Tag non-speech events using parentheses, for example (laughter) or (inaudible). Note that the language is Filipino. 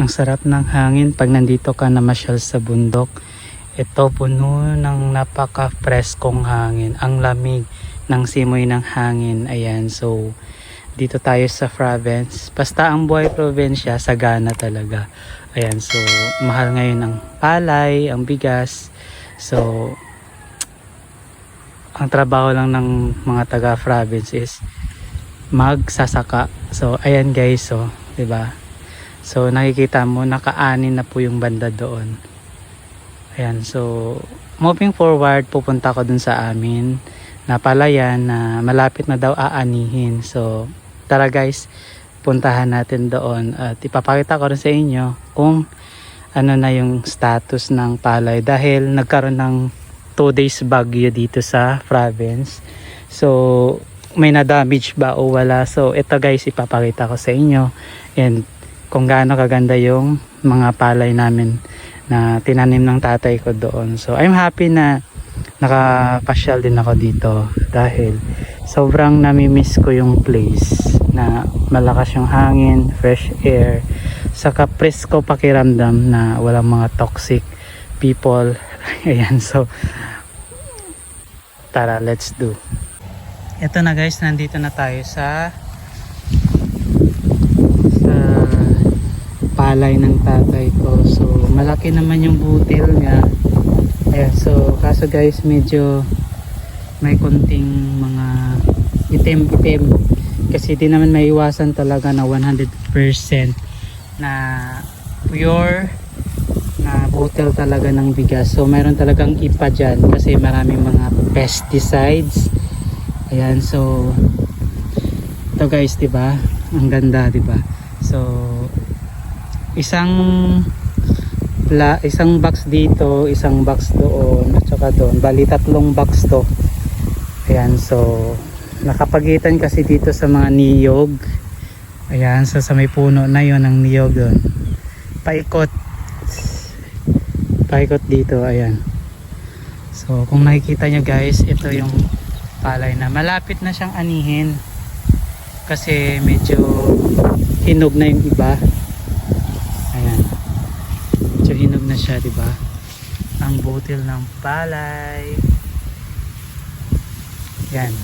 Ang sarap ng hangin pag nandito ka na masyal sa bundok. Ito puno ng napaka-preskong hangin. Ang lamig ng simoy ng hangin. Ayan, so dito tayo sa province. Basta ang buhay probinsya, sagana talaga. Ayan, so mahal ngayon ang palay, ang bigas. So, ang trabaho lang ng mga taga-province is magsasaka. So, ayan guys, so, 'di ba? So, nakikita mo nakaanin na po yung banda doon. Ayan, so moving forward, pupunta ko dun sa amin na palayan na malapit na daw aanihin. So, tara guys, puntahan natin doon at ipapakita ko rin sa inyo kung ano na yung status ng palay dahil nagkaroon ng 2 days bagyo dito sa province. So, may na-damage ba o wala. So, ito guys, ipapakita ko sa inyo. And kung gaano kaganda yung mga palay namin na tinanim ng tatay ko doon. So, I'm happy na nakapasyal din ako dito dahil sobrang namimiss ko yung place na malakas yung hangin, fresh air, saka presko pakiramdam na walang mga toxic people. (laughs) Ayan, so tara, let's do. Ito na guys, nandito na tayo sa palay ng tatay ko. So, malaki naman yung butil niya. Ayan, so, kaso guys, medyo may konting mga itim-itim. Kasi di naman maiwasan talaga na 100% na pure na butil talaga ng bigas. So, mayroon talagang ipa dyan kasi maraming mga pesticides. Ayan, so, ito guys, di ba? Ang ganda, di ba? So, isang la, isang box dito, isang box doon, at saka doon. Bali, tatlong box to. Ayan, so, nakapagitan kasi dito sa mga niyog. Ayan, so sa may puno na yon ang niyog doon. Paikot. Paikot dito, ayan. So, kung nakikita nyo guys, ito yung palay na malapit na siyang anihin kasi medyo hinog na yung iba ayan medyo hinog na siya di ba? Ang butil ng palay. Yan